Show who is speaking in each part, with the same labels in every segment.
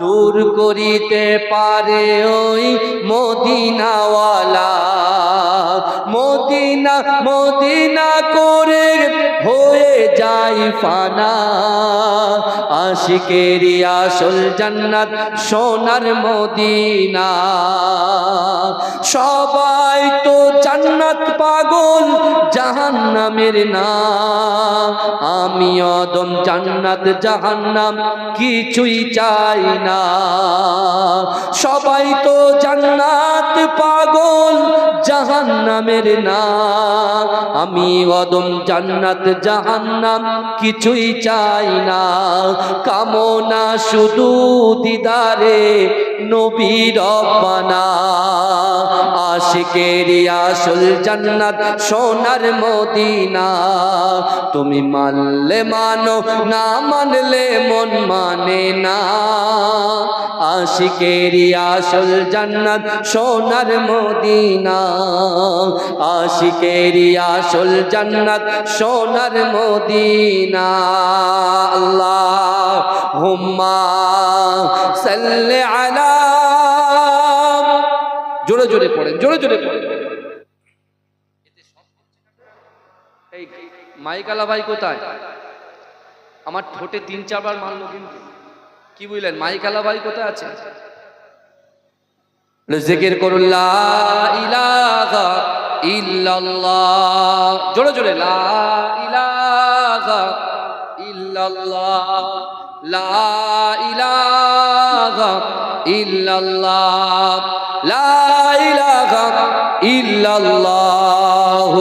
Speaker 1: দূর করিতে পারে ওই মদিনাওয়ালা। মদিনা মদিনা করে হয়ে যায় ফানা আশিকেরি আসল জান্নাত সোনার মদিনা। সবাই তো জান্নাত পাগল, জাহান্নামের না। আমি অদম জান্নাত, জাহান্নাম কিছুই চাই না। সবাই তো জান্নাত পাগল, জাহান্নামের না। আমি অদম জান্নাত জাহান্নাম কিছুই চাই না। কামনা শুধু দিদারে নবীর রব্বানা। আশিকেরি আসল সোনার মদিনা। তুমি মানলে মানো, না মানলে মন মানে না। আশিকেরি আসল জান্নাত সোনার মদিনা। আশিকেরি আসল জান্নাত সোনার মদিনা। আল্লাহ হুম্মা সাল্লি আলা জোরে জোরে পড়েন জোরে জোরে পড়েন। এই মাইকালা ভাই কোথায়? আমার ঠোঁটে তিন চারবার মারলো কিন্তু। কি বুঝলেন মাইকালা ভাই কোথায় আছে? জিকির করুন লা ইলাহা ইল্লাল্লাহ। জোরে জোরে লা ইলাহা ইল্লাল্লাহ। লা ইলাহা ইল্লাল্লাহ। لا الہ الا اللہ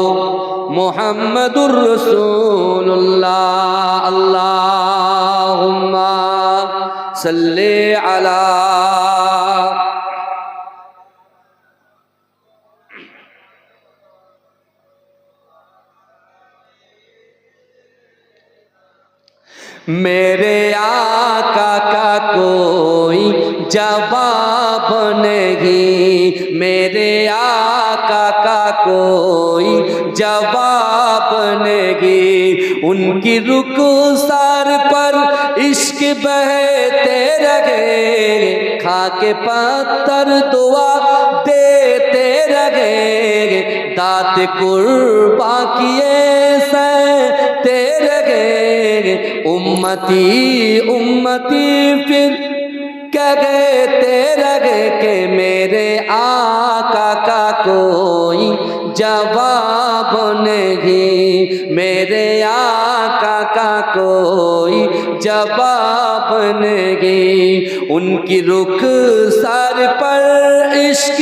Speaker 1: محمد الرسول اللہ اللہم صلی علی میرے آقا کا کوئی جواب نہیں کوئی جواب نگی۔ ان کی رکو سار پر عشق بہتے رگے کھا کے پتر دعا دیتے رگے دات قربا کیے سہتے رگے امتی امتی پھر کہتے رہے کے میرے آقا کا کوئی جواب نہیں۔ میرے آقا کا کوئی جواب نہیں۔ ان کی رخ سار پر عشق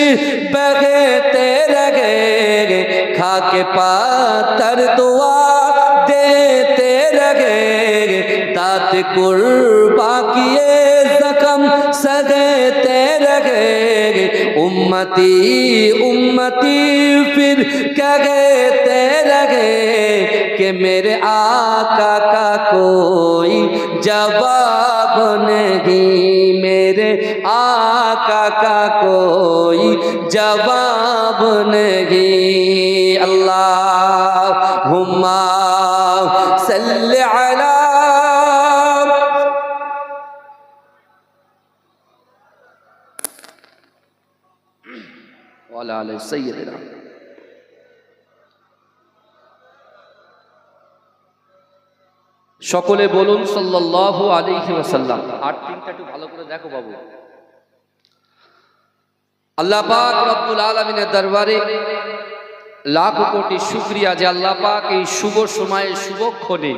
Speaker 1: بہتے رہے کھا کے پاتر دعا دیتے رہے تات کر مقصد تیرا ہے امتی امتی پھر کیا گئے تیرا ہے کہ میرے آقا کا کوئی جواب نہیں میرے آقا کا کوئی جواب نہیں سيدنا সকলে বলুন সাল্লাল্লাহু আলাইহি ওয়াসাল্লাম। আর তিনটা একটু ভালো করে দেখো বাবু। আল্লাহ পাক রব্বুল আলামিনের দরবারে লাখ কোটি শুকরিয়া যে আল্লাহ পাক এই শুভ সময়ে শুভক্ষণে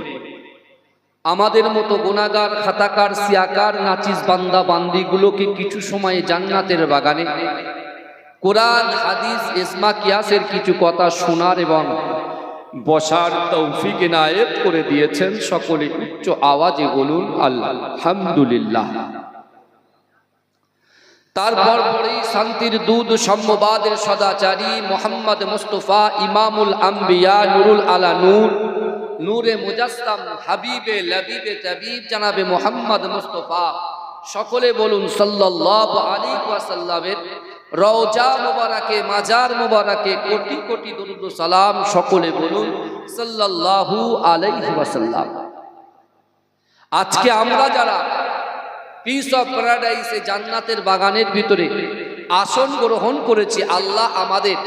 Speaker 1: আমাদের মতো গোনাগার খাতাকার, সিয়াকার, নাচিস বান্দা, বান্দিগুলোকে কিছু সময়ে জান্নাতের বাগানে কোরআন, হাদিস, ইসমা, কিয়াসের কিছু কথা শোনার এবং বসার তৌফিক এনায়েত করে দিয়েছেন সকলে উচ্চ আওয়াজে বলুন আল্লাহ আলহামদুলিল্লাহ। তারপর পরেই শান্তির দুধ সম্যবাদের সদাচারী, মোহাম্মদ মুস্তফা, ইমামুল আম্বিয়া, নুরুল আলা নূর, নূরে মুজাসসাম, হাবিবে লবিবে তাবিব, জানাবে মোহাম্মদ মুস্তফা। সকলে বলুন, সাল্লাল্লাহু আলাইহি ওয়াসাল্লামের রওজা মোবারকে, মাজার মোবারকে কোটি কোটি দরুদ সালাম সকলে বলুন, সাল্লাল্লাহু আলাইহি ওয়াসাল্লাম। আজকে আমরা যারা পিস অফ প্যারাডাইসে জান্নাতের বাগানের ভিতরে আসন গ্রহণ করেছি, আল্লাহ আমাদের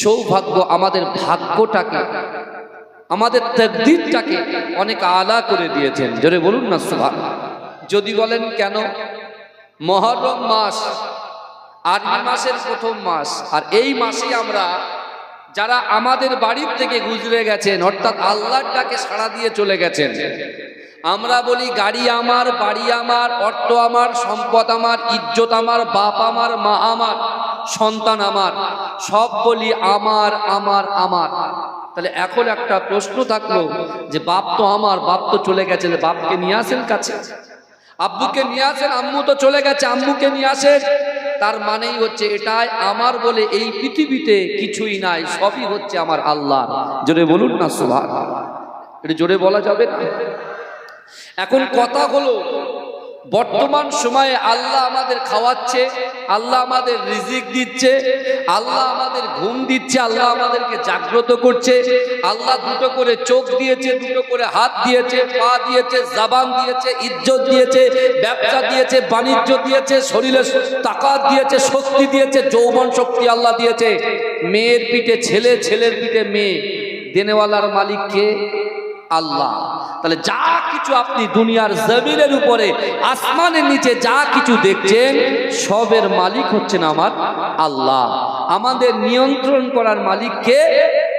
Speaker 1: সৌভাগ্য, আমাদের ভাগ্যটাকে, আমাদের তকদিরটাকে অনেক আলা করে দিয়েছেন। জোরে বলুন না সুভান যদি বলেন কেন? মহরম মাস আরবি মাসের প্রথম মাস। আর এই মাসে আমরা যারা আমাদের বাড়ির থেকে গুজরে গেছেন, অর্থাৎ আল্লাহর ডাকে সাড়া দিয়ে চলে গেছেন, আমরা বলি গাড়ি আমার, বাড়ি আমার, অর্থ আমার, সম্পদ আমার, ইজ্জত আমার, বাপ আমার, মা আমার, সন্তান আমার, সব বলি আমার আমার আমার। তাহলে এখন একটা প্রশ্ন থাকল যে বাপ তো আমার, বাপ তো চলে গেছে বাপকে নিয়ে আসেন কাছে। আব্বুকে নিয়ে আসেন, আম্মু তো চলে গেছে, আম্মুকে নিয়ে আসেন। তার মানেই হচ্ছে এটাই, আমার বলে এই পৃথিবীতে কিছুই নাই, সবই হচ্ছে আমার আল্লাহ জোরে বলুন না সুভান এটা জোরে বলা যাবে না? এখন কথা হলো বর্তমান সময়ে আল্লাহ আমাদের খাওয়াচ্ছে, আল্লাহ আমাদের রিজিক দিচ্ছে, আল্লাহ আমাদের ঘুম দিচ্ছে, আল্লাহ আমাদেরকে জাগ্রত করছে, আল্লাহ দুটো করে চোখ দিয়েছে, দুটো করে হাত দিয়েছে, পা দিয়েছে, জাবান দিয়েছে, ইজ্জত দিয়েছে, ব্যবসা দিয়েছে, বাণিজ্য দিয়েছে, শরীরে তাকাত দিয়েছে, শক্তি দিয়েছে, যৌবন শক্তি আল্লাহ দিয়েছে। মেয়ের পিঠে ছেলে, ছেলের পিঠে মেয়ে। দেনেওয়ালার মালিককে আল্লাহ। তাহলে যা কিছু আপনি দুনিয়ার জমিনের উপরে, আসমানের নিচে যা কিছু দেখছেন, সবের মালিক হচ্ছেন আমার আল্লাহ। আমাদের নিয়ন্ত্রণ করার মালিককে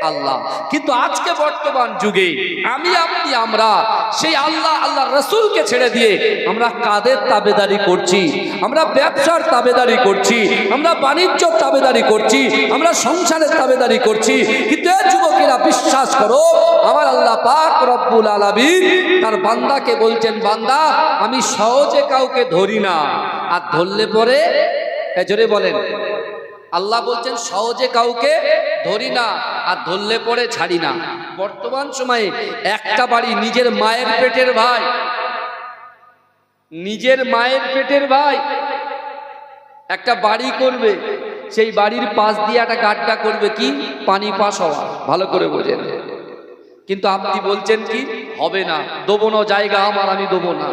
Speaker 1: আল্লাহ। কিন্তু আজকে বর্তমান যুগে আমি, আপনি, আমরা সেই আল্লাহ আল্লাহ রসুলকে ছেড়ে দিয়ে আমরা কাদের তাবেদারি করছি? আমরা ব্যবসার তাবেদারি করছি, আমরা বাণিজ্যর তাবেদারি করছি, আমরা সংসারের তাবেদারি করছি। কিন্তু এ যুবকেরা বিশ্বাস করো, আমার আল্লাহ পাক রব্বুল আলামিন তার বান্দাকে বলছেন, বান্দা, আমি সহজে কাউকে ধরি না। আর ধরলে পরে? এ জোরে বলেন। আল্লাহ বলছেন, সহজে কাউকে ধরি না আর ধরলে পরে ছাড়ি না। বর্তমান সময়ে একটা বাড়ি নিজের মায়ের পেটের ভাই, নিজের মায়ের পেটের ভাই একটা বাড়ি করবে, সেই বাড়ির পাশ দিয়ে একটা গাড্ডা করবে কি? পানি পাস হওয়া, ভালো করে বোঝেন। কিন্তু আপনি বলছেন কি? হবে না, দেবো না জায়গা আমার, আমি দেবো না।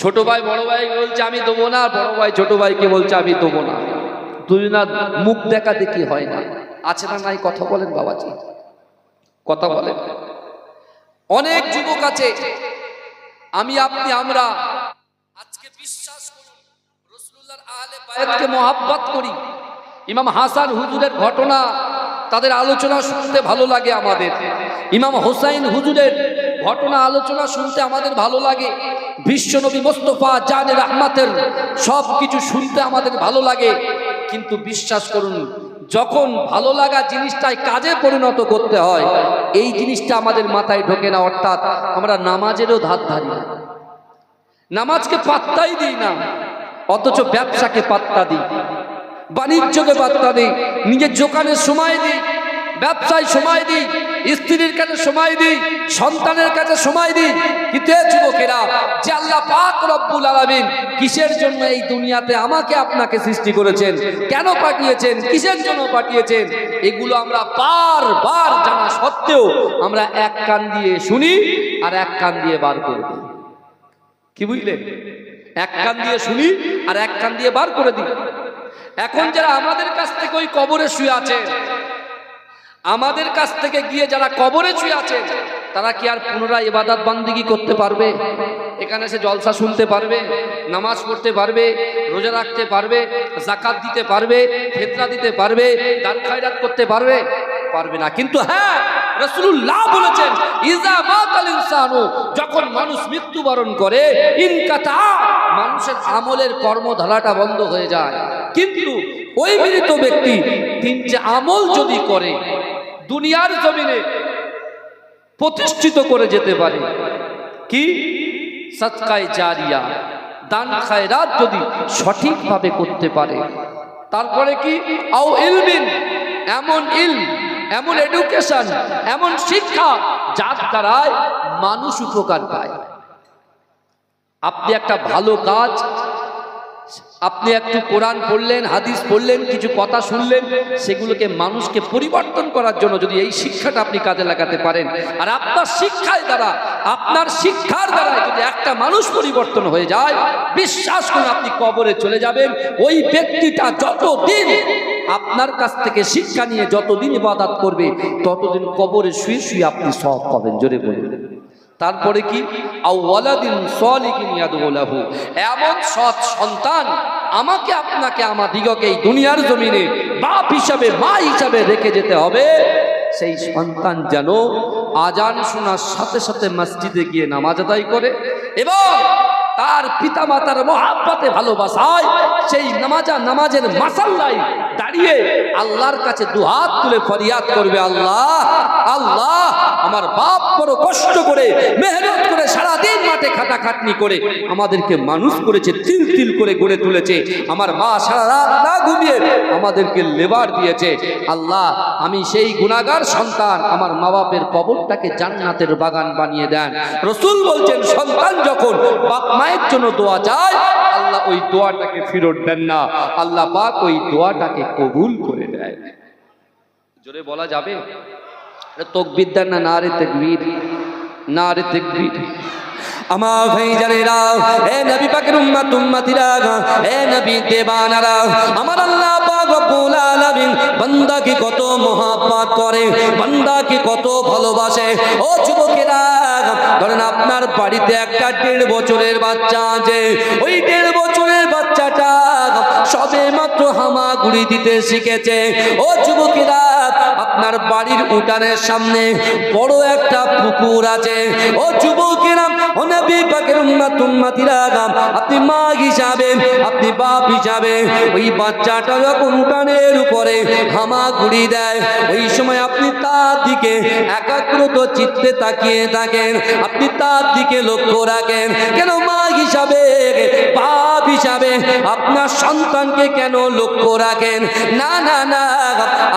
Speaker 1: ছোট ভাই, বড় ভাই বলছে, আমি দেবো না, আর বড় ভাই, ছোট ভাইকে বলছে, আমি দেবো না। দুজনার মুখ দেখা দেখি হয় না। আছে না নাই? কথা বলেন বাবাজি। কথা বলেন। অনেক যুবক আছে। আমি, আপনি, আমরা আজকে বিশ্বাস করুন রসুল্লাহর আহলে বায়াতকে করি। ইমাম হাসান হুজুরের ঘটনা, তাদের আলোচনা শুনতে ভালো লাগে আমাদের। ইমাম হোসাইন হুজুরের ঘটনা, আলোচনা শুনতে আমাদের ভালো লাগে। বিশ্বনবী মোস্তফা জানের আহমাতের সব কিছু শুনতে আমাদের ভালো লাগে। কিন্তু বিশ্বাস করুন, যখন ভালো লাগা জিনিসটাই কাজে পরিণত করতে হয়, এই জিনিসটা আমাদের মাথায় ঢোকে না, অর্থাৎ আমরা নামাজেরও ধার ধারি না। নামাজকে পাত্তাই দিই না, অথচ ব্যবসাকে পাত্তা দিই। বাণিজ্যকে পাত্তা দিই, নিজের দোকানের সময় দিই ব্যবসায় সময় দিই, স্ত্রীর কাছে সময় দিই, সন্তানের কাছে সময় দিই। কিন্তু যুবকেরা, যে আল্লাহ পাক রব্বুল আলামিন কিসের জন্য এই দুনিয়াতে আমাকে আপনাকে সৃষ্টি করেছেন? কেন পাঠিয়েছেন? কিসের জন্য পাঠিয়েছেন? এগুলো আমরা বারবার জানা সত্ত্বেও আমরা এক কান দিয়ে শুনি আর এক কান দিয়ে বার করে দিই। কি বুঝলেন? এক কান দিয়ে শুনি আর এক কান দিয়ে বার করে দিই। এখন যারা আমাদের কাছ থেকে ওই কবরে শুয়ে আছে আমাদের কাছ থেকে গিয়ে যারা কবরে ছুঁয়ে আছে, তারা কি আর পুনরায় ইবাদত বান্দিগি করতে পারবে? এখানে এসে জলসা শুনতে পারবে, নামাজ পড়তে পারবে, রোজা রাখতে পারবে জাকাত দিতে পারবে, ফেতরা দিতে পারবে, দান খায়রাত করতে পারবে? পারবে না। কিন্তু হ্যাঁ রসুল্লাহ বলেছেন ইজা মাতাল ইনসানু যখন মানুষ মৃত্যুবরণ করে ইনকাতা মানুষের আমলের কর্মধারাটা বন্ধ হয়ে যায়। কিন্তু ওই মৃত ব্যক্তি তিনটে আমল যদি করে দুনিয়ার জমিনে প্রতিষ্ঠিত করে যেতে পারে। কি? সৎকায় জারিয়া, দান খায়রাত যদি সঠিকভাবে করতে পারে। তারপরে কি? আও ইলমিন, এমন ইলম, এমন এডুকেশন, এমন শিক্ষা যার দ্বারায় মানুষ উপকার পায়। আপনি একটা ভালো কাজ আপনি একটু কোরআন পড়লেন, হাদিস পড়লেন, কিছু কথা শুনলেন, সেগুলোকে মানুষকে পরিবর্তন করার জন্য যদি এই শিক্ষাটা আপনি কাজে লাগাতে পারেন। আর আপনার শিক্ষার দ্বারা, আপনার শিক্ষার দ্বারা যদি একটা মানুষ পরিবর্তন হয়ে যায়, বিশ্বাস করুন আপনি কবরে চলে যাবেন, ওই ব্যক্তিটা যতদিন আপনার কাছ থেকে শিক্ষা নিয়ে যতদিন ইবাদত করবে, ততদিন কবরে শুয়ে শুয়ে আপনি সব পাবেন। জোরে বলবেন তারপরে কি? এমন সৎ সন্তান আমাকে আপনাকে আমার দিগকে এই দুনিয়ার জমিনে বাপ হিসাবে, মা হিসাবে রেখে যেতে হবে। সেই সন্তান যেন আজান শোনার সাথে সাথে মসজিদে গিয়ে নামাজ আদায় করে এবং তার পিতা মাতার মহাব্বতে ভালোবাসায় সেই নামাজা নামাজের মাসাল্লাই দাঁড়িয়ে আল্লাহর কাছে দুহাত তুলে ফরিয়াদ করবে, আল্লাহ আল্লাহ। আমার বাপ বড় কষ্ট করে, মেহনত করে সারাদিন মাঠে খাটাখাটনি করে আমাদেরকে মানুষ করেছে, তিল তিল করে গড়ে তুলেছে। আমার মা সারা রাত না ঘুমিয়ে আমাদেরকে লেবার দিয়েছে। আল্লাহ, আমি সেই গুণাগার সন্তান, আমার মা বাপের কবরটাকে জান্নাতের বাগান বানিয়ে দেন। রসুল বলছেন, সন্তান যখন বাপ মায়ের জন্য দোয়া চায়, আল্লাহ ওই দোয়াটাকে ফেরত দেন না। আল্লাহ পাক ওই দোয়াটাকে কবুল করে দেয় জোরে বলা যাবে? না তকবীর। তকবীর। কত মহাব্বত করে কত ভালোবাসে। ও যুবকেরা, ধরেন আপনার বাড়িতে একটা দেড় বছরের বাচ্চা আছে, ওই দেড় বছরের বাচ্চাটা সবে মাত্র হামাগুড়ি দিতে শিখেছে। ও যুবকেরা আপনার বাড়ির উঠানের সামনে বড় একটা পুকুর আছে। ও যুবকেরা, ও নবী পাকের উম্মাত, উম্মাতিরা আপনি মা হিসাবে, আপনি বাপ হিসাবে, ওই বাচ্চাটা যখন উঠানের উপরে হামাগুড়ি দেয়, ওই সময় আপনি তার দিকে একাগ্রত চিত্তে তাকিয়ে থাকেন, আপনি তার দিকে লক্ষ্য রাখেন। কেন মা হিসাবে, বাপ হিসাবে আপনার সন্তানকে কেন লক্ষ্য রাখেন? না না না।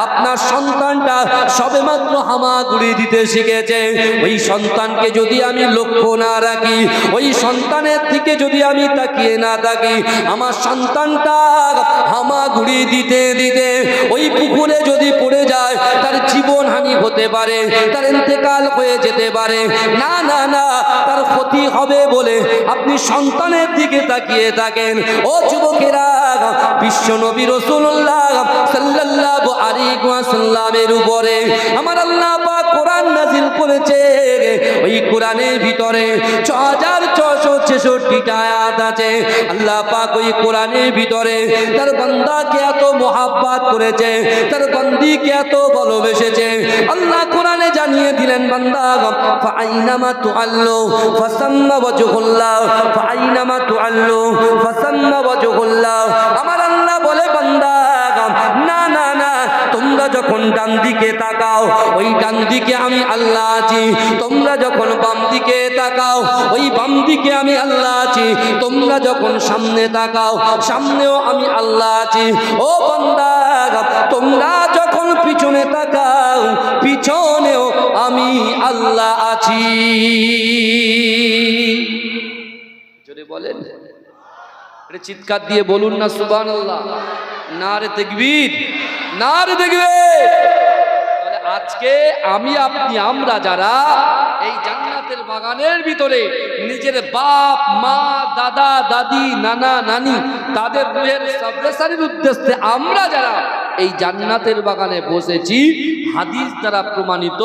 Speaker 1: আপনার সন্তানটা সবে মাত্র হামাগুড়ি দিতে শিখেছে। ওই সন্তানকে যদি আমি লক্ষ্য না রাখি, ওই সন্তানের দিকে যদি আমি তাকিয়ে না থাকি, আমার সন্তানটা হামাগুড়ি দিতে দিতে ওই পুকুরে যদি পড়ে যায়, তার জীবন হানি হতে পারে, তার ইন্তেকাল হয়ে যেতে পারে। না না না, তার ক্ষতি হবে বলে আপনি সন্তানের দিকে তাকিয়ে থাকেন। ও যুবকেরা বিশ্ব নবী রসুল্লাহ সাল্লাল্লাহু আলাইহি সাল্লামের উপরে আমার আল্লাহ পাক কোরআন নাজিল করেছে ওই কোরআনের ভিতরে ছ ছশো ছেষট্টিটা আয়াত আছে। আল্লাহ পাক ওই কোরআনের ভিতরে তার বান্দাকে এত মোহাব্বাত করেছে, তার বন্দিকে এত ভালোবেসেছে। আল্লাহ কোরআনে জানিয়ে দিলেন, বান্দা, ফাইনামা তুআল্লু, ফাসাম্মা ওয়াজহুল্লাহ, ফাইনামা তুআল্লু, ফাসাম্মা ওয়াজহুল্লাহ যখন ডান দিকে তাকাও, ওই ডান দিকে আমি আল্লাহ আছি। তোমরা যখন বাম দিকে তাকাও, ওই বাম দিকে আমি আল্লাহ আছি। তোমরা যখন সামনে তাকাও, সামনেও আমি আল্লাহ আছি। ও বান্দা, তোমরা যখন পিছনে তাকাও, পিছনেও আমি আল্লাহ আছি। বলেন। চিৎকার দিয়ে বলুন না সুবান আল্লাহ না রে দেখবির না রে দেখবে আজকে আমি, আপনি, আমরা যারা এই জান্নাতের বাগানের ভিতরে নিজের বাপ, মা, দাদা, দাদি, নানা, নানি, তাদের রুহের সাবরেসারির উদ্দেশ্যে আমরা যারা এই জান্নাতের বাগানে বসেছি, হাদিস দ্বারা প্রমাণিত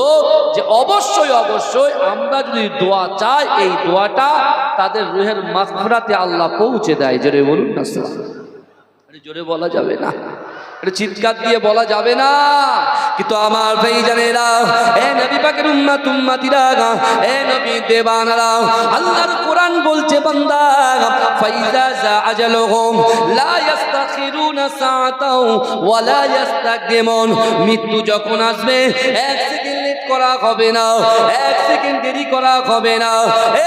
Speaker 1: যে অবশ্যই অবশ্যই আমরা যদি দোয়া চাই, এই দোয়াটা তাদের রুহের মাফরাতে আল্লাহ পৌঁছে দেয়। জোরে বলুন না জোরে বলা যাবে না। এটা চিৎকার দিয়ে বলা যাবে না। কিন্তু আমার ভাই জানেরা, এ নবী পাকের উম্মাত, উম্মাতিরা, এ নবী দেবানারা, আল্লাহর কোরআন বলছে, বান্দা, ফাইজা জা আজালুহুম লা ইস্তাখিরুনা সাআতাও ওয়া লা ইস্তাকদিমুন মৃত্যু যখন আসবে, এক সেকেন্ড লেট করা হবে না, এক সেকেন্ড দেরি করা হবে না। এ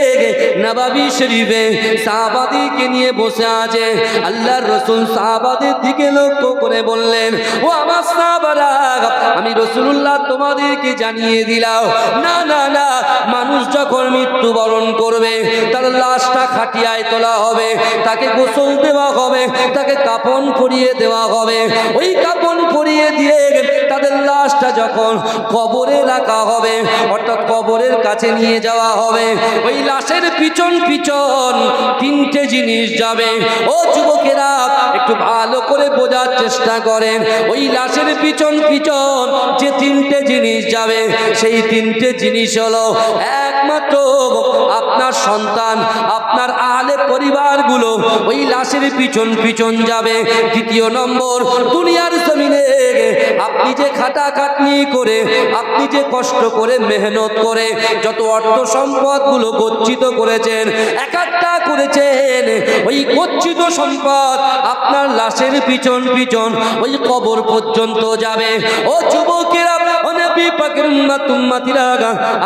Speaker 1: নবাবি শরীফে সাহাবাদিকে নিয়ে বসে আছে। আল্লাহর রসুল সাহাবাদের দিকে লক্ষ্য করে বললেন, ও আমার সাহাবারা, আমি রসুল্লাহ তোমাদেরকে জানিয়ে দিলাম। না না না, মানুষ যখন মৃত্যুবরণ করবে, তার লাশটা খাটিয়ায় তোলা হবে, তাকে গোসল দেওয়া হবে, তাকে কাপন পরিয়ে দেওয়া হবে। ওই কাপন পরিয়ে দিয়ে তাদের লাশটা যখন কবরে রাখা হবে, অর্থাৎ কবরের কাছে নিয়ে যাওয়া হবে, ওই লাশের পিছন পিছন পিছন তিনটে জিনিস যাবে। ও যুবকেরা, একটু ভালো করে বোঝার চেষ্টা করেন। ওই লাশের পিছন পিছন যে তিনটে জিনিস যাবে, সেই তিনটে জিনিস হলো একমাত্র আপনার সন্তান, আপনার আহলে পরিবারগুলো ওই লাশের পিছন পিছন যাবে। দ্বিতীয় নম্বর, দুনিয়ার জমিনে আপনি যে খাটা খাটনি করে, আপনি যে কষ্ট করে, মেহনত করে, যত অর্থ সম্পদগুলো গচ্ছিত করেছেন একাত্তা করেছেন, ওই গচ্ছিত সম্পদ আপনার লাশের পিছন পিছন ওই কবর পর্যন্ত যাবে। ও যুবকেরা নবী পাকের উম্মাত উম্মাতিরা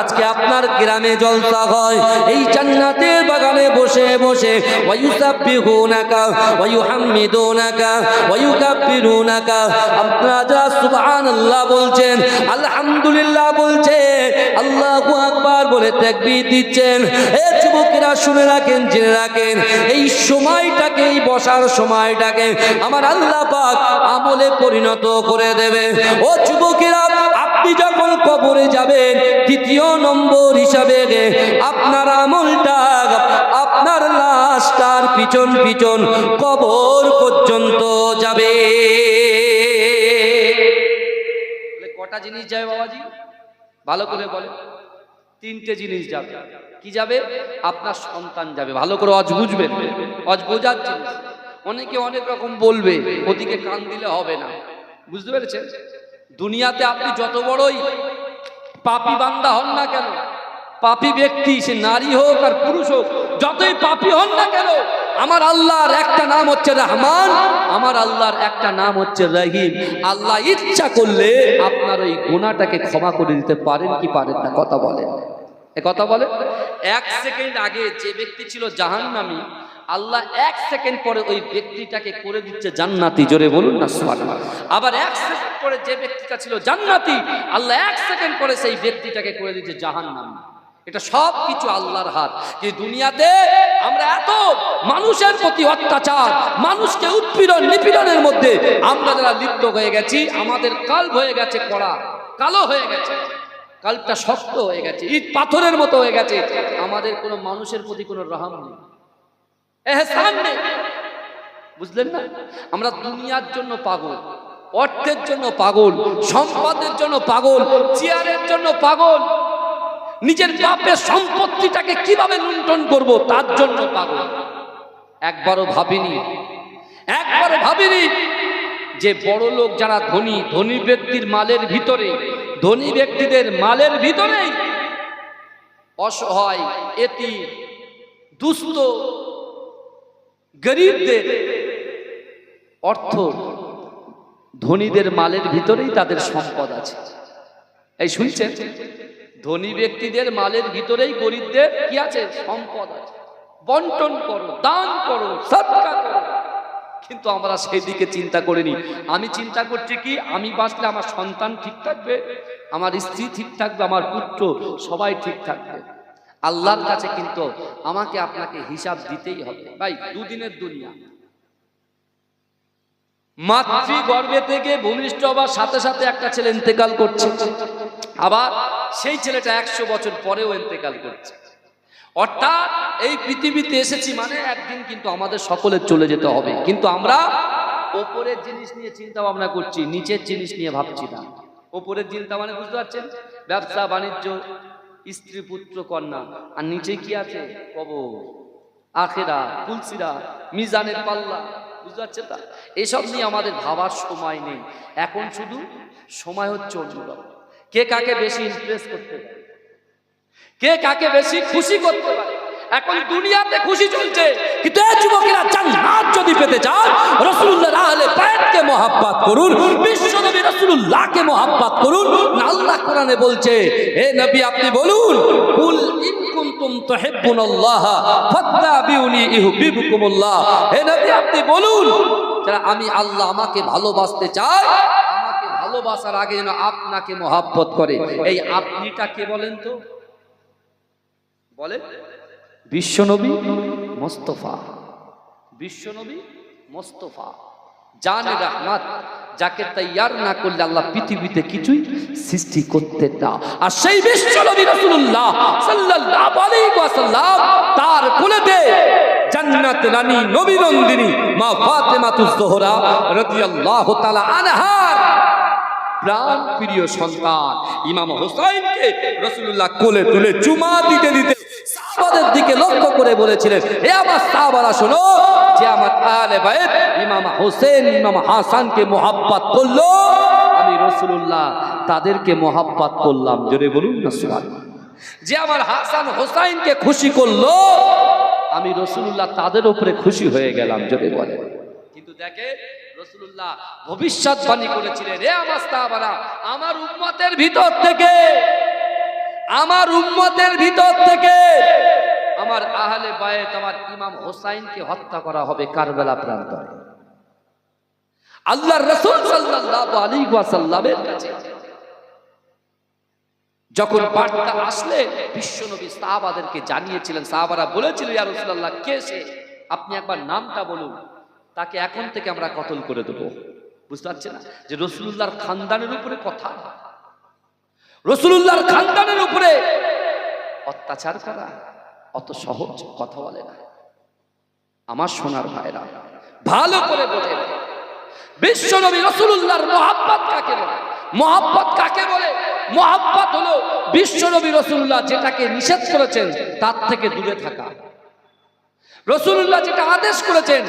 Speaker 1: আজকে আপনার গ্রামে জলসা হয়। এই জান্নাতের বাগানে বসে বসে, ওয়ায়ুসাব্বিহুনাকা, ওয়ায়ুহাম্মিদুনাকা, ওয়ায়ুকাব্বিরুনাকা। আপনারা সুবহানাল্লাহ বলছেন, আলহামদুলিল্লাহ বলছেন আল্লাহু আকবার বলে তাকবীর দিচ্ছেন। এ যুবকেরা শুনে রাখেন, জেনে রাখেন, এই সময়টাকে, এই বসার সময়টাকে আমার আল্লাহ পাক আমলে পরিণত করে দেবে ও যুবকেরা আপনি যখন কবরে যাবেন, তৃতীয় নম্বর হিসাবে আপনার আমলটা, আপনার লাশটার পিছন পিছন কবর পর্যন্ত যাবে। কটা জিনিস যাবে বাবাজি? ভালো করে বলে তিনটে জিনিস যাবে। কি যাবে? আপনার সন্তান যাবে। ভালো করে অজ বুঝবেন। অজ বোঝার জিনিস। অনেকে অনেক রকম বলবে, ওদিকে কান দিলে হবে না। বুঝতে পেরেছেন? দুনিয়াতে আপনি যত বড়ই পাপি বান্দা হন না কেন, পাপি ব্যক্তি, সে নারী হোক আর পুরুষ হোক, যতই পাপি হন না কেন, আমার আল্লাহর একটা নাম হচ্ছে রহমান, আমার আল্লাহর একটা নাম হচ্ছে রহিম। আল্লাহ ইচ্ছা করলে আপনার ওই গোনাটাকে ক্ষমা করে দিতে পারেন কি পারেন না, কথা বলেন। এ কথা বলে এক সেকেন্ড আগে যে ব্যক্তি ছিল জাহান্নামী আল্লাহ এক সেকেন্ড পরে ওই ব্যক্তিটাকে করে দিচ্ছে জান্নাতি। জোরে বলুন না, সুবহানাল্লাহ। আবার এক সেকেন্ড পরে যে ব্যক্তিটা ছিল জান্নাতি, আল্লাহ এক সেকেন্ড পরে সেই ব্যক্তিটাকে করে দিচ্ছে জাহান্নামী। এটা সব কিছু আল্লাহর হাত। যে দুনিয়াতে আমরা এত মানুষের প্রতি অত্যাচার, মানুষকে উৎপীড়ন, নিপীড়নের মধ্যে আমরা যারা লিপ্ত হয়ে গেছি, আমাদের কাল হয়ে গেছে কড়া, কালো হয়ে গেছে। কালটা শক্ত হয়ে গেছে, ইট পাথরের মতো হয়ে গেছে। আমাদের কোনো মানুষের প্রতি কোনো রহম নেই। এহসান। নেই বুঝলেন না? আমরা দুনিয়ার জন্য পাগল, অর্থের জন্য পাগল, সম্পদের জন্য পাগল, চেয়ারের জন্য পাগল। নিজের বাপের সম্পত্তিটাকে কীভাবে লুণ্ঠন করব, তার জন্য পাগল। একবারও ভাবিনি একবারও ভাবিনি যে বড় লোক যারা ধনী ধনী ব্যক্তির মালের ভিতরে, ধনী ব্যক্তিদের মালের ভিতরেই অসহায় এতি দুস্থ গরিবদের অর্থ ধনীদের মালের ভিতরেই তাদের সম্পদ আছে। এই শুনছেন? ধনী ব্যক্তিদের মালের ভিতরেই গরিবদের কি আছে? সম্পদ আছে। বন্টন করো, দান করো করো। কিন্তু আমরা সেই দিকে চিন্তা করিনি। আমি চিন্তা করছি কি? আমি বাঁচলে আমার সন্তান ঠিক থাকবে, আমার স্ত্রী ঠিক থাকবে, আমার পুত্র সবাই ঠিক থাকবে। আল্লাহর কাছে কিন্তু আমাকে আপনাকে হিসাব দিতেই হবে। ভাই, দুদিনের দুনিয়া। মাতৃ গর্ভে থেকে ভূমিষ্ঠ হবার সাথে সাথে একটা ছেলে ইন্তেকাল করছে। আবার সেই ছেলেটা একশো বছর পরেও ইন্তেকাল করছে। অর্থাৎ এই পৃথিবীতে এসেছি মানে একদিন কিন্তু আমাদের সকলের চলে যেতে হবে। কিন্তু আমরা ওপরের জিনিস নিয়ে চিন্তা ভাবনা করছি, নিচের জিনিস নিয়ে ভাবছি না। ওপরের চিন্তা মানে বুঝতে পারছেন? ব্যবসা, বাণিজ্য স্ত্রী পুত্র কন্যা। আর নিচে কি আছে? কবর। আখেরা, তুলসিরা, মিজানের পাল্লা। বুঝতে পারছেন তা? এসব নিয়ে আমাদের ভাবার সময় নেই। এখন শুধু সময় হচ্ছে অন্যরকম কে কাকে বেশি ইমপ্রেস করতে পারে? কে কাকে বেশি খুশি করতে পারে? এখন দুনিয়াতে খুশি চলছে। কিন্তু এই যুবকেরা জান্নাত যদি পেতে চান রাসূলুল্লাহ আহলে বাইতকে মহাব্বত করুন, বিশ্বনবী রাসূলুল্লাহকে মহাব্বত করুন। আল্লাহ কোরআনে বলছে, হে নবী, আপনি বলুন, কুল কুনতুম তুহিব্বুনাল্লাহ, ফাত্তাবিউনি ইউহিব্বুকুমুল্লাহ। হে নবী, আপনি বলুন, যারা আমি আল্লাহ আমাকে ভালোবাসতে চাই আমাকে ভালোবাসার আগে যেন আপনাকে মহাব্বত করে। এই আপনিটা কে বলেন তো? বলেন। বিশ্বনবী মোস্তফা। বিশ্বনবী মোস্তফা। জানে রহমত, যাকে তৈয়ার না করলে আল্লাহ পৃথিবীতে কিছুই সৃষ্টি করতে না। আর সেই বিশ্বনবী রাসূলুল্লাহ সাল্লাল্লাহু আলাইহি ওয়াসাল্লাম তার কোলেতে জান্নাত রানী নবী নন্দিনী মা ফাতেমাতুজ জোহরা রাদিয়াল্লাহু তাআলা আনহার প্রাণ প্রিয় সন্তান, ইমাম হোসাইনকে রসুল্লাহ কোলে তুলে চুমা দিতে দিতে সাহাবাদের দিকে লক্ষ্য করে বলেছিলেন হে আমার সাহাবারা শোনো, যে আমার আলে বাইত ইমাম হোসেন ইমাম হাসানকে মোহাব্বত করল, আমি রসুল্লাহ তাদেরকে মোহাব্বত করলাম জোরে বলুন না, সুবহানাল্লাহ। যে আমার হাসান হোসাইনকে খুশি করল, আমি রসুল্লাহ তাদের উপরে খুশি হয়ে গেলাম, জোরে বলে কিন্তু দেখে রসুল্লাহ ভবিষ্যৎবাণী করেছিলেন রে আমার আমার উম্মতের ভিতর থেকে, আমার উম্মতের ভিতর থেকে আমার আহলে বায়েত, আমার ইমাম হোসাইনকে হত্যা করা হবে কারবেলা প্রান্তরে। আল্লাহর রাসূল ওয়াসাল্লামের কাছে যখন বার্তা আসলে বিশ্বনবী সাহাবাদেরকে জানিয়েছিলেন, সাহাবারা বলেছিলেন ইয়া রাসূলুল্লাহ, কে সে? আপনি একবার নামটা বলুন। তাকে এখন থেকে আমরা কতল করে দেবো? বুঝতে পারছেন না? যে রসুল্লাহর খানদানের উপরে কথা। রসুল্লাহর খানদানের উপরে অত্যাচার করা অত সহজ কথা বলে না। আমার সোনার ভাইরা, ভালো করে বলে বিশ্বনবী রসুল্লাহর মোহাব্বত কাকে বলে? মোহাব্বত কাকে বলে? মোহাব্বত হলো বিশ্বনবী রসুল্লাহ যেটাকে নিষেধ করেছেন, তার থেকে দূরে থাকা। রসুল্লাহ যেটা আদেশ করেছেন,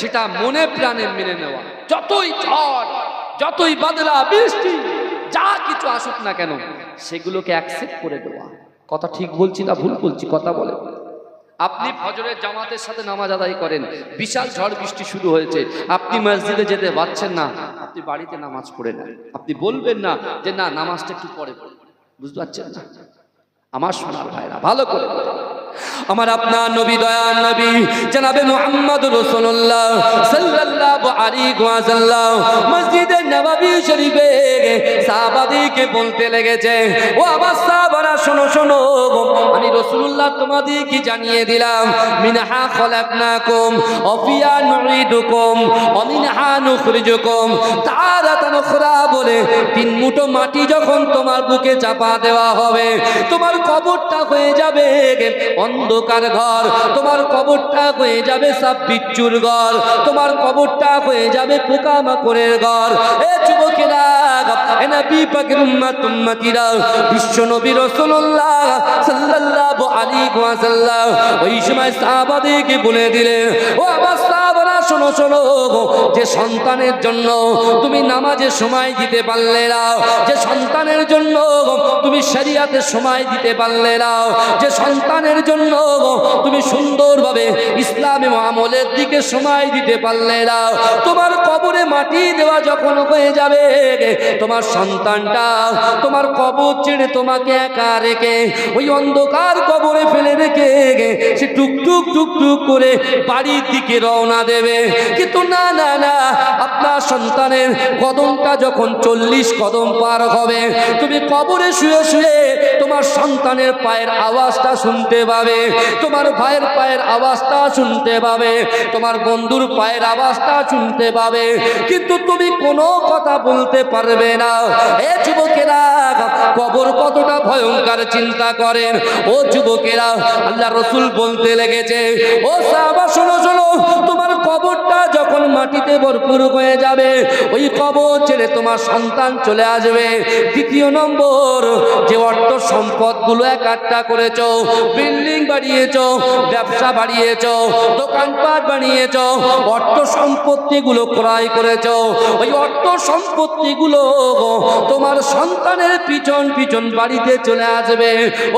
Speaker 1: সেটা মনে প্রাণে মেনে নেওয়া। যতই ঝড়, যতই বাদলা, বৃষ্টি, যা কিছু আসুক না কেন, সেগুলোকে অ্যাকসেপ্ট করে দেওয়া। কথা ঠিক বলছি না ভুল বলছি? কথা বলে। আপনি ফজরের জামাতের সাথে নামাজ আদায় করেন, বিশাল ঝড় বৃষ্টি শুরু হয়েছে, আপনি মসজিদে যেতে পারছেন না, আপনি বাড়িতে নামাজ পড়ে নেন। আপনি বলবেন না যে, না, নামাজটা একটু পরে। বুঝতে পারছেন না? আমার সোনার ভাইরা, ভালো করে। আমার আপনার নবী দয়াল নবী, জনাবে মুহাম্মদ রাসূলুল্লাহ সাল্লাল্লাহু মসজিদে শরীফে বলতে লেগেছে, ও শোনো শোনো আমি জানিয়ে দিলাম অফিয়া বলে তিন মুঠো মাটি যখন তোমার বুকে চাপা দেওয়া হবে, তোমার কবরটা হয়ে যাবে অন্ধকার ঘর। তোমার কবরটা হয়ে যাবে সব বিচ্ছুর ঘর। তোমার কবরটা হয়ে যাবে পোকামাকড়ের ঘর। এ যুবকেরা বলে দিলেন, ও আমার শোনো শোনো, যে সন্তানের জন্য তুমি নামাজের সময় দিতে পারলে না, যে সন্তানের জন্য তুমি শরিয়াতে সময় দিতে পারলে না, যে সন্তানের জন্য তুমি সুন্দরভাবে ইসলামী আমলের দিকে সময় দিতে পারলে না, তোমার কবরে মাটি দেওয়া যখন হয়ে যাবে তোমার সন্তানটা, তোমার কবর ছেড়ে তোমাকে একা রেখে, ওই অন্ধকার কবরে ফেলে রেখে সে টুকটুক টুকটুক করে বাড়ির দিকে রওনা দেবে। কিন্তু না না না, আপনার সন্তানের কদমটা যখন চল্লিশ কদম পার হবে, তুমি কবরে শুয়ে শুয়ে তোমার সন্তানের পায়ের আওয়াজটা শুনতে পাবে, তোমার ভাইয়ের পায়ের আওয়াজটা শুনতে পাবে, তোমার বন্ধুর পায়ের আওয়াজটা শুনতে পাবে। কিন্তু তুমি কোনো কথা বলতে পারবে না। এ যুবকেরা, কবর কতটা ভয়ঙ্কর চিন্তা করেন। ও যুবকেরা, আল্লাহ রসুল বলতে লেগেছে, ও সাহাবা, শোনো শোনো, তোমার কবরটা যখন মাটিতে ভরপুর হয়ে যাবে, ওই কবর ছেড়ে তোমার সন্তান চলে আসবে। দ্বিতীয় নম্বর, যে অর্থ সম্পদগুলো একাট্টা করেছ, বিল্ডিং বাড়িয়েছ, ব্যবসা বাড়িয়েছ, দোকানপাট বানিয়েছ, অর্থ সম্পত্তিগুলো ক্রয় করেছ। ওই অর্থ সম্পত্তিগুলো তোমার সন্তানের পিছন পিছন বাড়িতে চলে আসবে।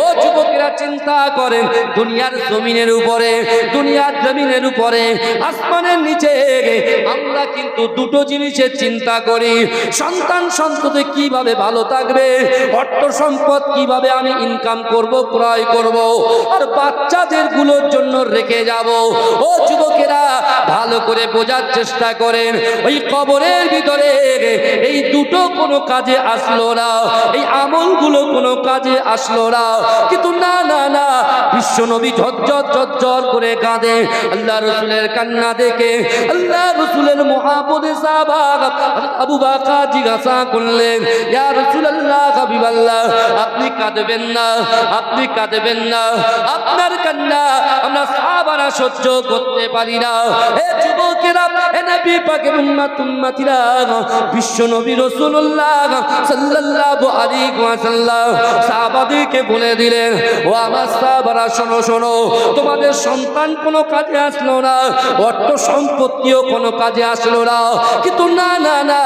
Speaker 1: ও যুবকেরা, চিন্তা করেন, দুনিয়ার জমিনের উপরে, দুনিয়ার জমিনের উপরে, আসমানের নিচে আমরা কিন্তু দুটো জিনিসের চিন্তা করি। সন্তান সন্ততি কীভাবে ভালো থাকবে? অর্থ সম্পদ কীভাবে আমি ইনকাম করব, ক্রয় করব? আর বাচ্চাদেরগুলোর জন্য রেখে যাব। ও যুবকেরা, ভালো করে বোঝার চেষ্টা করেন। ওই কবরের ভিতরে এই দুটো কোনো কাজে আসলো না, এই আমলগুলো কোনো কাজে আসলো না। কিন্তু না না না বিশ্ব নবী ঝরঝর ঝরঝর করে কাঁদে। আল্লাহ রসুলের কান্না দেখে আল্লাহ রসুলের মহাপদে আবু বাকা জিজ্ঞাসা করলেন, ইয়া রসুলাল্লাহ, হাবিবাল্লাহ, আপনি কাঁদবেন না, আপনি কাঁদবেন না, আপনার কান্না আমরা সাহাবারা সহ্য করতে পারি না। এ যুবকেরা এ নবী পাকের উম্মাত, উম্মাতিরা, বিশ্ব নবী রাসূলুল্লাহ সাল্লাল্লাহু আলাইহি সাহাবাদেরকে বলে দিলেন, ও আমার শোনো শোনো, তোমাদের সন্তান কোনো কাজে আসলো না, অর্থ সম্পত্তিও কোনো কাজে আসলো না। কিন্তু না না না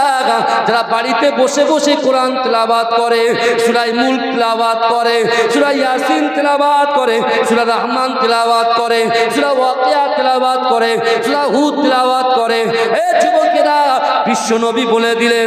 Speaker 1: যারা বাড়িতে বসে বসে কোরআন তেলাবাদ করে সুরাই মুল তেলাবাদ করে সুরাই ইয়াসিন তেলাবাদ করে সুরা রহমান তেলাবাদ করে সুরা ওয়াকিয়া তেলাবাদ করে সুরা হুদ তেলাবাত করে, এ যুবকেরা বিশ্ব নবী বলে দিলেন।